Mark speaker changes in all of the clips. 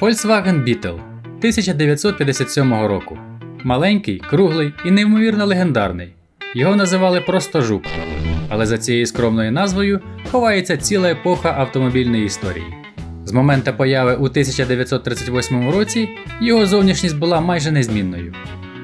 Speaker 1: Volkswagen Beetle 1957 року. Маленький, круглий і неймовірно легендарний. Його називали просто жук. Але за цією скромною назвою ховається ціла епоха автомобільної історії. З моменту появи у 1938 році його зовнішність була майже незмінною.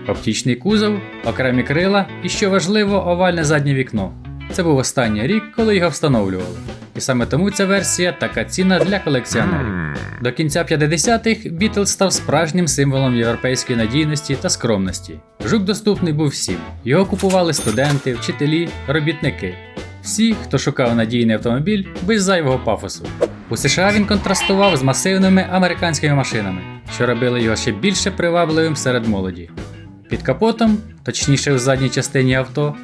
Speaker 1: Оптічний кузов, окремі крила і, що важливо, овальне заднє вікно. Це був останній рік, коли його встановлювали. І саме тому ця версія така цінна для колекціонерів. До кінця 50-х Beetle став справжнім символом європейської надійності та скромності. Жук доступний був всім. Його купували студенти, вчителі, робітники. Всі, хто шукав надійний автомобіль без зайвого пафосу. У США він контрастував з масивними американськими машинами, що робили його ще більше привабливим серед молоді. Під капотом, точніше в задній частині авто,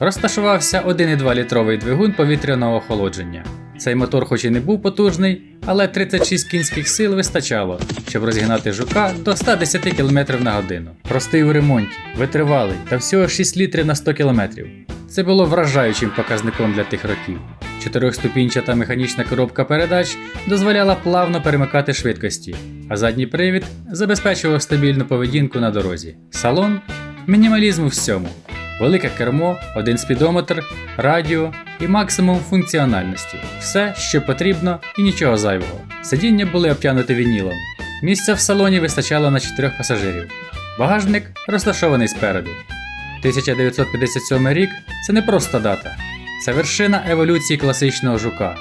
Speaker 1: розташувався 1,2 літровий двигун повітряного охолодження. Цей мотор, хоч і не був потужний, але 36 кінських сил вистачало, щоб розігнати жука до 110 км на годину. Простий у ремонті, витривалий та всього 6 літрів на 100 км. Це було вражаючим показником для тих років. Чотирьохступінчата механічна коробка передач дозволяла плавно перемикати швидкості, а задній привід забезпечував стабільну поведінку на дорозі. Салон мінімалізм у всьому. Велике кермо, один спідометр, радіо і максимум функціональності. Все, що потрібно, і нічого зайвого. Сидіння були обтянуті вінілом. Місця в салоні вистачало на чотирьох пасажирів. Багажник розташований спереду. 1957 рік це не просто дата, це вершина еволюції класичного жука.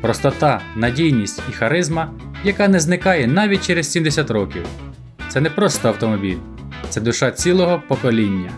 Speaker 1: Простота, надійність і харизма, яка не зникає навіть через 70 років. Це не просто автомобіль, це душа цілого покоління.